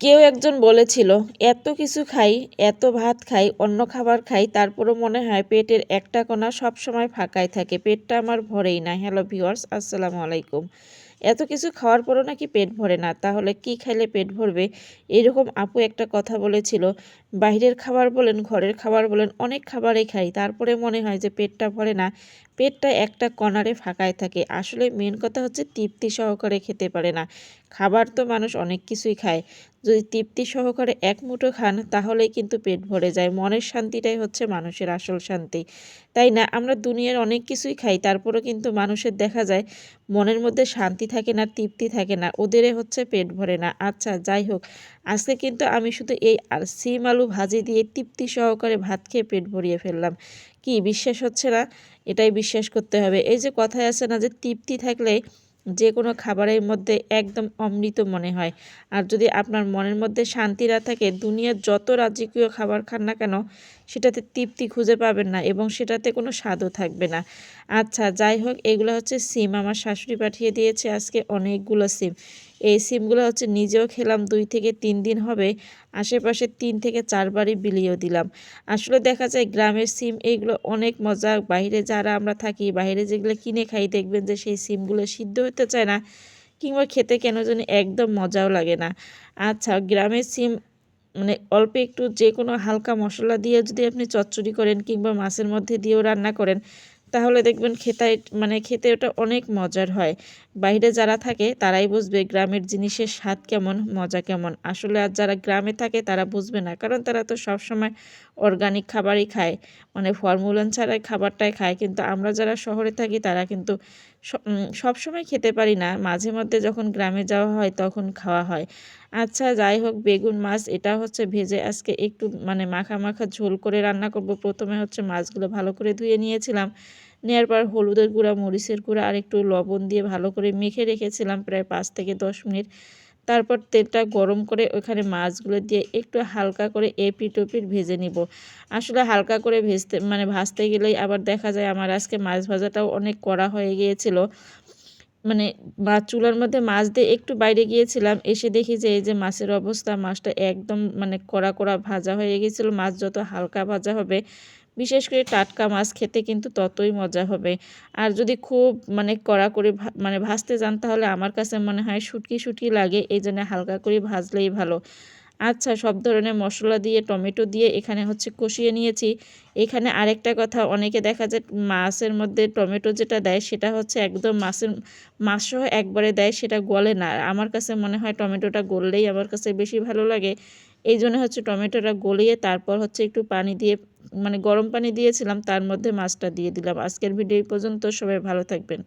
কেউ একজন বলেছিল, এত কিছু খাই, এত ভাত খাই, অন্য খাবার খাই, তারপরও মনে হয় পেটের একটা কোনা সবসময় ফাঁকাই থাকে। পেটটা আমার ভরেই না। হ্যালো ভিওয়ার্স আসসালামু আলাইকুম। এত কিছু খাওয়ার পরও নাকি পেট ভরে না, তাহলে কি খাইলে পেট ভরবে? এরকম আপু একটা কথা বলেছিল বাইরের খাবার বলেন, ঘরের খাবার বলেন, অনেক খাবারই খাই, তারপরে মনে হয় যে পেটটা ভরে না, পেটটা একটা কণারে ফাঁকায় থাকে, আসলে মেন কথা হচ্ছে তৃপ্তি সহকারে খেতে পারে না, খাবার তো মানুষ অনেক কিছুই খায়, যদি তৃপ্তি সহকারে এক মুঠো খান, তাহলেই কিন্তু পেট ভরে যায়, মনের শান্তিটাই হচ্ছে মানুষের আসল শান্তি, তাই না? আমরা দুনিয়ার অনেক কিছুই খাই, তারপরেও কিন্তু মানুষের দেখা যায় মনের মধ্যে শান্তি থাকে না, তৃপ্তি থাকে না, ওদের হচ্ছে পেট ভরে না। আচ্ছা যাই হোক, আজকে কিন্তু আমি শুধু এই আর সিম আলু ভাজি দিয়ে তৃপ্তি সহকারে ভাত খেয়ে পেট ভরিয়ে ফেললাম। কি, বিশ্বাস হচ্ছে না? এটাই বিশ্বাস করতে হবে। এই যে কথায় আছে না যে, তৃপ্তি থাকলে যে কোনো খাবারের মধ্যে একদম অমৃত মনে হয়। আর যদি আপনার মনের মধ্যে শান্তি না থাকে, দুনিয়ার যত রাজকীয় খাবার খান না কেন, সেটাতে তৃপ্তি খুঁজে পাবেন না এবং সেটাতে কোনো স্বাদও থাকবে না। আচ্ছা যাই হোক, এগুলো হচ্ছে সিম। আমার শাশুড়ি পাঠিয়ে দিয়েছে আজকে অনেকগুলো সিম। এই সিমগুলো হচ্ছে নিজেও খেলাম, দুই থেকে তিন দিন হবে। আশেপাশে তিন থেকে চারবারই বিলিয়েও দিলাম। আসলে দেখা যায় গ্রামের সিম এইগুলো অনেক মজা। বাইরে যারা আমরা থাকি, বাইরে যেগুলো কিনে খাই, দেখবেন যে সেই সিমগুলো সিদ্ধ হতে চায় না, কিংবা খেতে কেন জানি একদম মজাও লাগে না। আচ্ছা গ্রামের সিম মানে অল্প একটু যে কোনো হালকা মশলা দিয়ে যদি আপনি চচ্চড়ি করেন, কিংবা মাছের মধ্যে দিয়েও রান্না করেন তাহলে দেখবেন খেতে মানে খেতে ওটা অনেক মজার হয়। বাইরে যারা থাকে, তারাই বুঝবে গ্রামের জিনিসের স্বাদ কেমন, মজা কেমন। আসলে আর যারা গ্রামে থাকে, তারা বুঝবে না। কারণ তারা তো সবসময় অর্গানিক খাবারই খায়। মানে ফর্মুলান ছাড়াই খাবারটাই খায়। কিন্তু আমরা যারা শহরে থাকি, তারা কিন্তু সব সময় খেতে পারি না। মাঝে মধ্যে যখন গ্রামে যাওয়া হয় তখন খাওয়া হয়। আচ্ছা যাই হোক, বেগুন মাছ, এটা হচ্ছে ভেজে আজকে একটু মানে মাখা মাখা ঝোল করে রান্না করব। প্রথমে হচ্ছে মাছগুলো ভালো করে ধুয়ে নিয়েছিলাম। নেওয়ার পর হলুদের গুঁড়া, মরিচের গুঁড়া আর একটু লবণ দিয়ে ভালো করে মেখে রেখেছিলাম প্রায় পাঁচ থেকে দশ মিনিট। তারপর তেলটা গরম করে ওখানে মাছগুলো দিয়ে একটু হালকা করে এপিট ওপিট ভেজে নিব। আসলে হালকা করে ভেজতে মানে ভাজতে গেলেই আবার দেখা যায় আমার আজকে মাছ ভাজাটাও অনেক কড়া হয়ে গিয়েছিল। মানে বা চুলার মধ্যে মাছ দিয়ে একটু বাইরে গিয়েছিলাম, এসে দেখি যে এই যে মাছের অবস্থা, মাছটা একদম মানে কড়া কড়া ভাজা হয়ে গিয়েছিল, মাছ যত হালকা ভাজা হবে বিশেষ করে টাটকা মাছ খেতে কিন্তু ততই মজা হবে। আর যদি খুব মানে কড়া করে মানে ভাজতে যান তাহলে আমার কাছে মনে হয় শুটকি শুটকি লাগে, এই জন্য হালকা করে ভাজলেই ভালো। আচ্ছা সব ধরনের মশলা দিয়ে, টমেটো দিয়ে এখানে হচ্ছে কষিয়ে নিয়েছি। এখানে আরেকটা কথা, অনেকে দেখা যায় মাছের মধ্যে টমেটো যেটা দেয় সেটা হচ্ছে একদম মাছের মাছসহ একবারে দেয়, সেটা গলে না। আমার কাছে মনে হয় টমেটোটা গললেই আমার কাছে বেশি ভালো লাগে। এই জন্য হচ্ছে টমেটোটা গলিয়ে তারপর হচ্ছে একটু পানি দিয়ে মানে গরম পানি দিয়েছিলাম, তার মধ্যে মাছটা দিয়ে দিলাম। আজকের ভিডিও এই পর্যন্ত, সবাই ভালো থাকবেন।